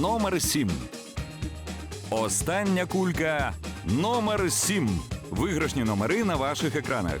Номер 7. Остання кулька номер 7. Виграшні номери на ваших екранах.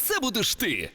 це будеш ти.